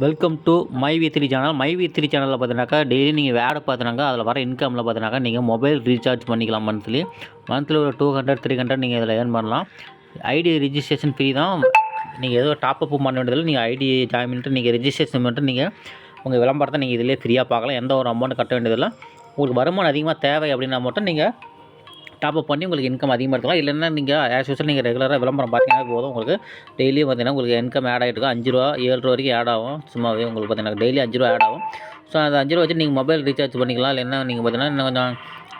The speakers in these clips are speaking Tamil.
Welcome to my V three channel my V three சேனலில் பார்த்தீங்கன்னாக்கா டெய்லி நீங்கள் வேடை பார்த்தினாக்கா அதில் வர இன்கமில் பார்த்தீங்கன்னாக்கா நீங்கள் மொபைல் ரீசார்ஜ் பண்ணிக்கலாம் மந்த்லி மந்த்லி ஒரு டூ ஹண்ட்ரட் த்ரீ ஹண்ட்ரட் நீங்கள் இதில் ஏர்ன் பண்ணலாம். ஐடி ரிஜிஸ்ட்ரேஷன் ஃப்ரீ தான். நீங்கள் ஏதோ டாப்அப் பண்ண வேண்டியதில்லை நீங்கள் ஐடி ஜாயின் பண்ணிட்டு நீங்கள் ரிஜிஸ்ட்ரேஷன் பண்ணிட்டு நீங்கள் உங்கள் விளம்பரத்தை நீங்கள் இதிலே ஃப்ரீயாக பார்க்கலாம். எந்த ஒரு அமௌண்ட் கட்ட வேண்டியதில்லை. உங்களுக்கு வருமானம் அதிகமாக தேவை அப்படின்னா மட்டும் நீங்கள் டாப் அப் பண்ணி உங்களுக்கு இன்கம் அதிகமாக இருக்கலாம் இல்லைன்னா நீங்கள் ஆஸ் யூஸ்வல் நீங்கள் ரெகுலராக விளம்பரம் பார்த்தீங்கன்னா போதும். உங்களுக்கு டெய்லியும் பார்த்தீங்கன்னா உங்களுக்கு இன்கம் ஆட் ஆகிட்டு இருக்கும். அஞ்சு ரூபா ஏழு ரூபா வரைக்கும் ஆட் ஆகும். சும்மாவே உங்களுக்கு பார்த்தீங்கன்னா டெய்லி அஞ்சு ரூபா ஆட் ஆகும். ஸோ அந்த அஞ்சு ரூபா வச்சு நீங்கள் மொபைல் ரீசார்ஜ் பண்ணிக்கலாம். இல்லைன்னா நீங்கள் பார்த்தீங்கன்னா இன்னும் கொஞ்சம்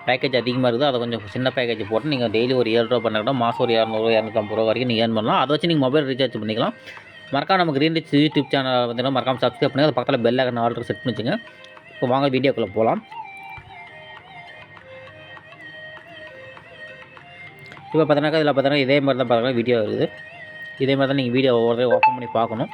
பேக்கேஜ் அதிகமாக இருக்குது. அதை கொஞ்சம் சின்ன பேக்கேஜ் போட்டு நீங்கள் டெய்லி ஒரு ஏழு ரூபா பண்ணால் மாதம் ஒரு இரநூறுவா இரநூத்தம்பது ரூபா வரைக்கும் நீங்கள் ஏர்ன் பண்ணலாம். அதை வச்சு நீங்கள் மொபைல் ரீசார்ஜ் பண்ணிக்கலாம். மறக்காம நம்ம கிரீன் ரிச் யூடியூப் சேனல் பார்த்தீங்கன்னா மறக்காம சப்ஸ்கிரைப் பண்ணி அது பக்கத்தில் பெல் ஐக்கன் ஆர்டர் செட் பண்ணிச்சுங்க. இப்போ வாங்க வீடியோக்குள்ளே போகலாம். இப்போ பார்த்தீங்கன்னா இதில் பார்த்தீங்கன்னா இதே மாதிரி தான் பார்த்தீங்கன்னா வீடியோ வருது. இதே மாதிரி தான் நீங்கள் வீடியோ ஒவ்வொரு ஓப்பன் பண்ணி பார்க்கணும்.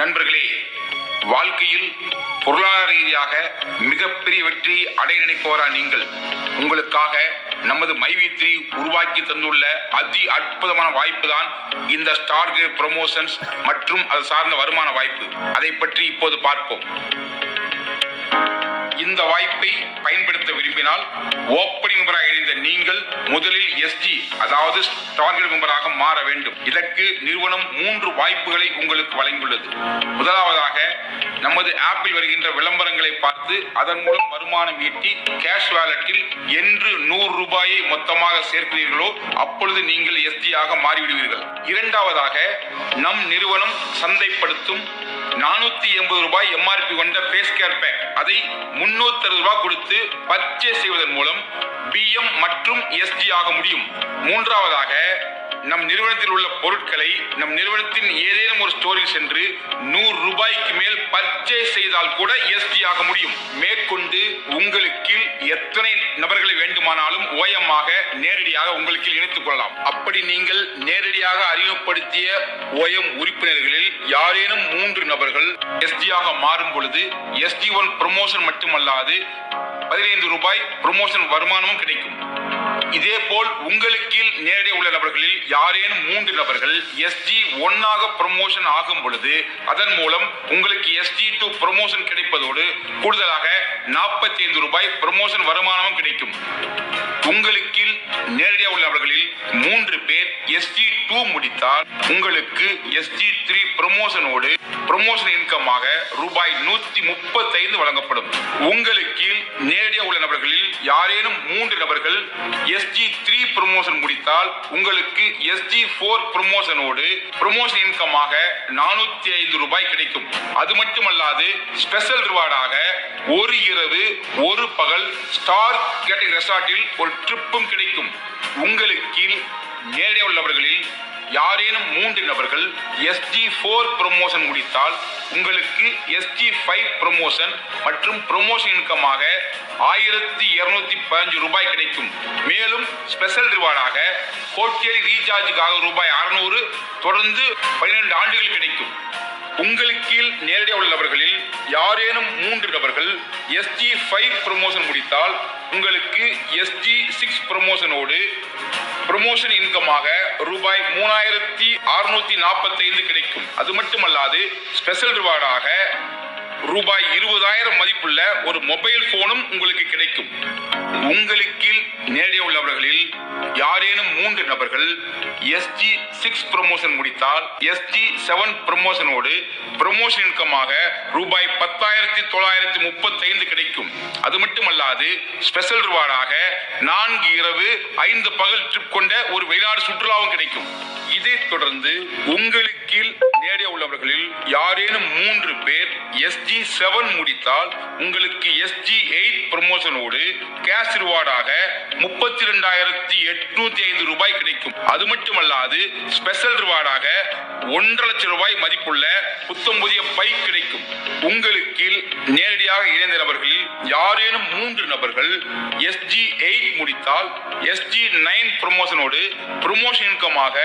நண்பர்களே வாழ்க்கையில் பொருளாதார ரீதியாக மிகப்பெரிய வெற்றி அடைய நினைப்பவரா நீங்கள்? உங்களுக்காக நமது மைவித்ரி உருவாக்கி தந்துள்ள அதி அற்புதமான வாய்ப்பு தான் இந்த ஸ்டார் கிரேட் மற்றும் அது சார்ந்த வருமான வாய்ப்பு. அதை பற்றி இப்போது பார்ப்போம். இந்த வாய்ப்பை பயன்படுத்த விரும்பினால் ஓப்பனிங் மெம்பராக இணைந்த நீங்கள் முதலில் எஸ்டி அதாவது டார்கெட் மெம்பராக மாற வேண்டும். இதற்கு நிறுவனம் மூன்று வாய்ப்புகளை உங்களுக்கு வழங்கியுள்ளது. முதலாவதாக நமது ஆப்பில் வருகின்ற விளம்பரங்களை பார்த்து அதன் மூலம் வருமானம் ஈட்டி கேஷ் வேலட்டில் என்று நூறு ரூபாயை மொத்தமாக சேர்க்கிறீர்களோ அப்பொழுது நீங்கள் எஸ்டியாக ஆக மாறிவிடுவீர்கள். இரண்டாவதாக நம் நிறுவனம் சந்தைப்படுத்தும் நானூத்தி எண்பது ரூபாய் எம்ஆர்பி கொண்ட ஃபேஸ் கேர் பேக் அதை முன்னூத்தி அறுபது ரூபாய் கொடுத்து பர்ச்சேஸ் செய்வதன் மூலம் பிஎம் மற்றும் எஸ்ஜி ஆக முடியும். மூன்றாவதாக நம் நிறுவனத்தில் உள்ள பொருட்களை நம் நிறுவனத்தின் ஏதேனும் ஒரு ஸ்டோரில் சென்று நூறு ரூபாய்க்கு மேல் பர்ச்சேஸ் செய்தால் கூட எஸ்டி ஆக முடியும். மேற்கொண்டு உங்களுக்கு எத்தனை நபர்களை வேண்டுமானாலும் ஓயமாக நேரடியாக உங்களுக்கு இணைத்துக் கொள்ளலாம். அப்படி நீங்கள் நேரடியாக அறிமுகப்படுத்திய ஓயம் உறுப்பினர்களில் யாரேனும் மூன்று நபர்கள் எஸ்டியாக மாறும் பொழுது எஸ்டி ஒன் ப்ரொமோஷன் மட்டுமல்லாது பதினைந்து ரூபாய் ப்ரொமோஷன் வருமானமும் கிடைக்கும். இதே போல் உங்களுக்கு நேரடியாக உள்ள நபர்களில் யாரேனும் மூன்று நபர்கள் எஸ்டி ஒன்னாக ப்ரொமோஷன் ஆகும் பொழுது அதன் மூலம் உங்களுக்கு எஸ்டி டூ ப்ரொமோஷன் கிடைப்பதோடு கூடுதலாக நாற்பத்தி ஐந்து ரூபாய் ப்ரொமோஷன் வருமானமும் கிடைக்கும். உங்களுக்கு நேரடியாக உள்ளவர்களில் மூன்று பேர் எஸ்டி டூ முடித்தால் உங்களுக்கு எஸ்டி த்ரீ ப்ரொமோஷனோடு ப்ரொமோஷன் இன்கமாக ரூபாய் நூத்தி முப்பத்தைந்து வழங்கப்படும். உங்களுக்கு நேரடியாக உள்ள நபர்களில் யாரேனும் மூன்று நபர்கள் எஸ்ஜி த்ரீ ப்ரொமோஷன் முடித்தால் உங்களுக்கு எஸ்ஜி ஃபோர் ப்ரொமோஷனோடு ப்ரொமோஷன் இன்கமாக நானூத்தி ஐந்து ரூபாய் கிடைக்கும். அது மட்டுமல்லாது ஸ்பெஷல் ரிவார்டாக ஒரு இரவு ஒரு பகல் ஸ்டார் கேட்டிங் ரெசார்ட்டில் ஒரு ட்ரிப்பும் கிடைக்கும். உங்களுக்கு நேரடியாக உள்ளவர்களில் யாரேனும் மூன்று நபர்கள் எஸ்ஜி ஃபோர் ப்ரொமோஷன் முடித்தால் உங்களுக்கு எஸ்ஜி ஃபைவ் ப்ரொமோஷன் மற்றும் ப்ரொமோஷன் இன்கமாக ஆயிரத்தி இருநூத்தி பதினஞ்சு ரூபாய் கிடைக்கும். மேலும் ஸ்பெஷல் ரிவார்டாக கோட்டேரி ரீசார்ஜுக்காக ரூபாய் அறுநூறு தொடர்ந்து பன்னிரெண்டு ஆண்டுகள் கிடைக்கும். உங்களுக்கு நேரடியாக உள்ளவர்களில் யாரேனும் மூன்று நபர்கள் எஸ்ஜி ஃபைவ் ப்ரொமோஷன் முடித்தால் உங்களுக்கு எஸ்ஜி சிக்ஸ் ப்ரொமோஷனோடு ப்ரொமோஷன் இன்கமாக ரூபாய் மூணாயிரத்தி அறுநூத்தி நாற்பத்தைந்து கிடைக்கும். அது மட்டுமல்லாது ஸ்பெஷல் ரிவார்டாக ரூபாய் இருபதாயிரம் மதிப்புள்ள ஒரு மொபைல் போனும் உங்களுக்கு கிடைக்கும். உங்களுக்கு நேரடியாக உள்ளவர்களில் யாரேனும் மூன்று நபர்கள் எஸ்ஜி சிக்ஸ் ப்ரொமோஷன் முடித்தால் எஸ்ஜி செவன் ப்ரொமோஷனோடு ப்ரொமோஷன் இன்கமாக ரூபாய் பத்தாயிரத்தி தொள்ளாயிரத்தி முப்பத்தைந்து கிடைக்கும். அது மட்டுமல்லாது ஸ்பெஷல் ரிவார்டாக நான்கு இரவு ஐந்து பகல் ட்ரிப் கொண்ட ஒரு வெளிநாடு சுற்றுலாவும் கிடைக்கும். இதைத் தொடர்ந்து உங்களுக்கு நேரடியாக உள்ள யாரேனும் மூன்று பேர் எஸ்ஜி செவன் முடித்தால் உங்களுக்கு எஸ்ஜி எயிட் ப்ரொமோஷனோடு கேஷ் ரிவார்டாக முப்பத்தி ரெண்டாயிரத்தி எட்நூத்தி ஐந்து ரூபாய் கிடைக்கும். அது மட்டுமல்லாது ஸ்பெஷல் ரிவார்டாக ஒன்றரை லட்சம் ரூபாய் மதிப்புள்ள புத்தம் புதிய பைக் கிடைக்கும். உங்களுக்கு நேரடியாக இணைந்த நபர்களில் யாரேனும் மூன்று நபர்கள் எஸ்ஜி எயிட் முடித்தால் எஸ்ஜி நைன் ப்ரொமோஷனோடு ப்ரமோஷன் இன்கமாக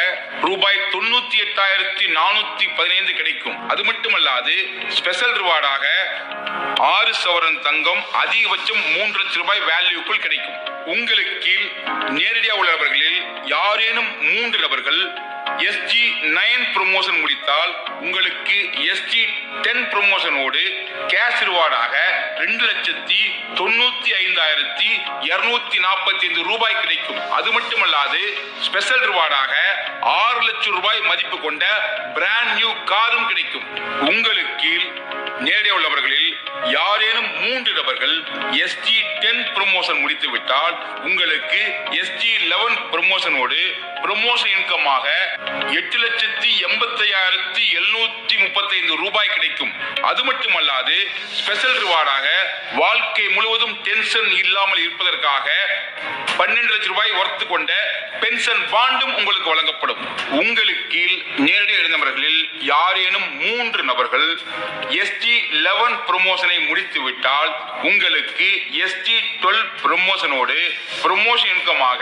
ரூபாய் தொண்ணூத்தி எட்டாயிரத்தி நானூத்தி பதினைந்து கிடைக்கும். அது மட்டுமல்லாது ஸ்பெஷல் ரிவார்டாக ஆறு சவரன் தங்கம் அதிகபட்சம் மூன்று லட்சம் ரூபாய் வேல்யூக்குள் கிடைக்கும். உங்களுக்கு கீழ் நேரடியாக உள்ளவர்களில் யாரேனும் மூன்று நபர்கள் எஸ்ஜி நைன் ப்ரொமோஷன் முடித்தால் உங்களுக்கு எஸ்ஜி டென் ப்ரொமோஷனோடு கேஷ் ரிவார்டாக ரெண்டு லட்சத்தி தொண்ணூத்தி ஐந்தாயிரத்தி இருநூத்தி நாற்பத்தி ஐந்து ரூபாய் கிடைக்கும். அது மட்டுமல்லாது ஸ்பெஷல் ரிவார்டாக ஆறு லட்சம் ரூபாய் மதிப்பு கொண்ட பிராண்ட் நியூ காரும் கிடைக்கும். உங்களுக்கு கீழ் உள்ளவர்களில் யாரேனும் மூன்று நபர்கள் எஸ்ஜி டென் ப்ரொமோஷன் முடித்து விட்டால் உங்களுக்கு எஸ்ஜி லெவன் ப்ரொமோஷனோடு ப்ரொமோஷன் இன்கமாக எட்டு லட்சத்தி எண்பத்தி ஐயாயிரத்தி எழுநூத்தி முப்பத்தைந்து ரூபாய் கிடைக்கும். அது மட்டுமல்லாது ஸ்பெஷல் ரிவார்டாக வாழ்க்கை முழுவதும் டென்ஷன் இல்லாமல் இருப்பதற்காக பன்னெண்டு லட்சம் ரூபாய் ஒர்த்து கொண்ட பென்ஷன் பாண்டும் உங்களுக்கு வழங்கப்படும். உங்களுக்கு கீழ் நேரடி எழுந்தவர்களில் யாரேனும் மூன்று நபர்கள் எஸ்டி லெவன் ப்ரொமோஷனை முடித்து விட்டால் உங்களுக்கு எஸ்டி டுவெல் ப்ரொமோஷனோடு ப்ரொமோஷன் இன்கமாக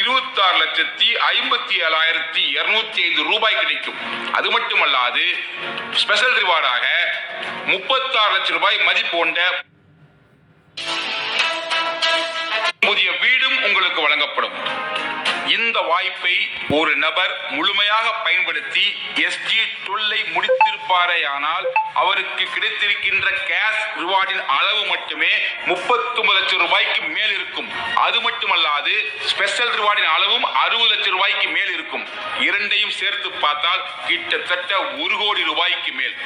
இருபத்தாறு லட்சத்தி ஐம்பத்தி ஏழாயிரத்தி இருநூத்தி ஐந்து ரூபாய் கிடைக்கும். அது மட்டுமல்லாது ஸ்பெஷல் ரிவார்டாக முப்பத்தாறு லட்சம் ரூபாய் மதிப்பு கொண்ட புதிய வீடும் உங்களுக்கு வழங்கப்படும். இந்த வாய்ப்பை ஒரு நபர் முழுமையாக பயன்படுத்தி எஸ்ஜி தொல்லை முடித்திருப்பாரேயானால் அவருக்கு கிடைத்திருக்கின்ற கேஷ் ரிவார்டின் அளவு மட்டுமே முப்பத்தொன்பது லட்சம் ரூபாய்க்கு மேல் இருக்கும். அது மட்டுமல்லாது ஸ்பெஷல் ரிவார்டின் அளவும் அறுபது லட்சம் ரூபாய்க்கு மேல் இருக்கும். இரண்டையும் சேர்த்து பார்த்தால் கிட்டத்தட்ட ஒரு கோடி ரூபாய்க்கு மேல்.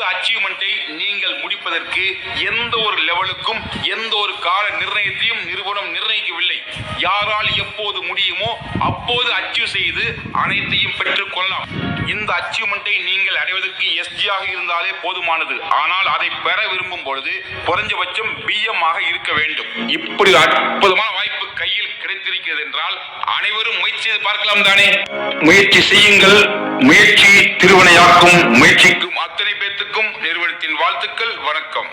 இந்த அச்சீவ்மெண்ட்டை நீங்கள் முடிப்பதற்கு எந்த ஒரு லெவலுக்கும் எந்த ஒரு கால நிர்ணயத்தையும் நிறுவனம் நிர்ணயிக்கவில்லை. யாரால் எப்போது முடியுமோ அப்போது அச்சீவ் செய்து அனைத்தையும் பெற்றுக் கொள்ளலாம். இந்த அச்சீவ்மெண்ட்டை நீங்கள் அடைவதற்கு எஸ்ஜியாக இருந்தாலே போதுமானது. ஆனால் அதை பெற விரும்பும் பொழுது குறைஞ்சபட்சம் பிஎம் ஆக இருக்க வேண்டும். இப்படி அற்புதமான வாய்ப்பு கையில் கிடைத்திருக்கிறது என்றால் அனைவரும் முயற்சி பார்க்கலாம் தானே. முயற்சி செய்யுங்கள். முயற்சி திருவினையாக்கும் முயற்சிக்கும் வாழ்த்துக்கள் வணக்கம்.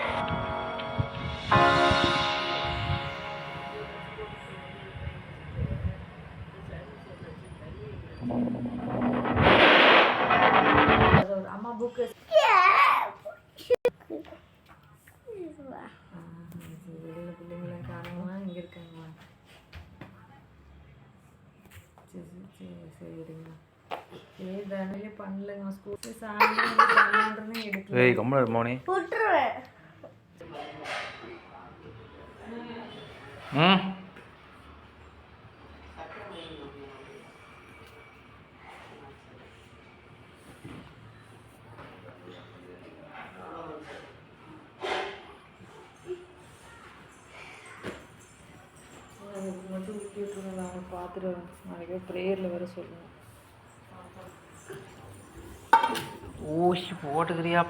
அது ஒரு அம்மா புக்கு வெளியில் பிள்ளைங்களை காணுமா இங்கே இருக்காங்களா சரி சரி சரிங்க சரி தானே பண்ணலங்க ஸ்கூல் சாயந்தரம் ஏய் கம்மல மோனி. ம். மட்டும் விட்டுருங்க அவங்க பார்த்துட்டு நாளைக்கு ப்ரேயரில் வர சொல்லுங்கள் ஊசி போட்டுக்கிறியா?